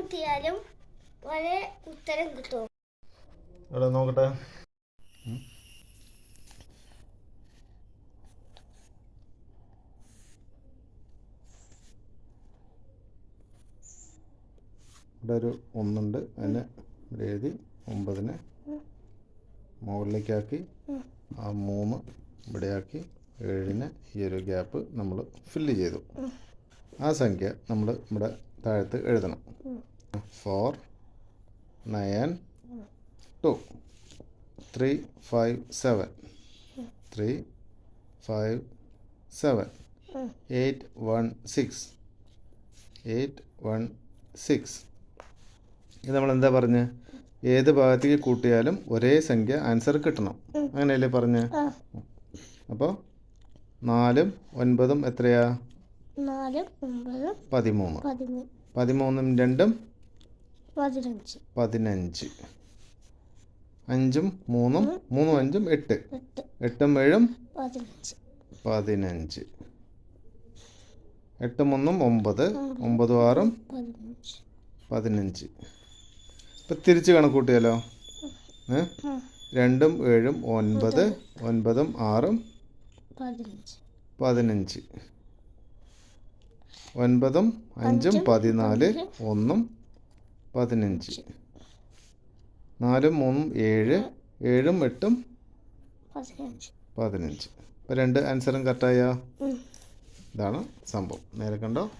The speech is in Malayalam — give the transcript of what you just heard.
കൂട്ടിയാലും ഒരേ ഉത്തരം കിട്ടും. ഇവിടെ നോക്കട്ടെ. ഇവിടെ ഒരു ഒന്നുണ്ട്. അതിന് ഇവിടെ എഴുതി ഒമ്പതിന് മുകളിലേക്കാക്കി. ആ മൂന്ന് ഇവിടെയാക്കി. ഏഴിന് ഈ ഒരു ഗ്യാപ്പ് നമ്മൾ ഫില്ല് ചെയ്തു. ആ സംഖ്യ നമ്മൾ ഇവിടെ താഴത്ത് എഴുതണം. Four nine two three five seven three five seven eight one six eight one six ഇത് നമ്മൾ എന്താ പറഞ്ഞ്? ഏത് ഭാഗത്തേക്ക് കൂട്ടിയാലും ഒരേ സംഖ്യ ആൻസർ കിട്ടണം. അങ്ങനെയല്ലേ പറഞ്ഞ്? അപ്പോൾ നാലും ഒൻപതും എത്രയാ? നാലും ഒമ്പതും പതിമൂന്ന്. പതിമൂന്ന് പതിമൂന്നും രണ്ടും പതിനഞ്ച്. പതിനഞ്ച്. അഞ്ചും മൂന്നും മൂന്നും അഞ്ചും എട്ട്. എട്ട്. എട്ടും ഏഴും പതിനഞ്ച്. പതിനഞ്ച്. എട്ടും ഒന്നും ഒമ്പത് ഒമ്പതും ആറും പതിനഞ്ച്. ഇപ്പം തിരിച്ച് കണക്കൂട്ടിയാലോ രണ്ടും ഏഴും ഒൻപത് ഒൻപതും ആറും പതിനഞ്ച്. ഒൻപതും അഞ്ചും പതിനാല് ഒന്നും പതിനഞ്ച്. നാലും മൂന്നും ഏഴ് ഏഴും എട്ടും പതിനഞ്ച്. അപ്പോൾ രണ്ട് ആൻസറും കറക്റ്റായ. ഇതാണ് സംഭവം. നേരെ കണ്ടോ?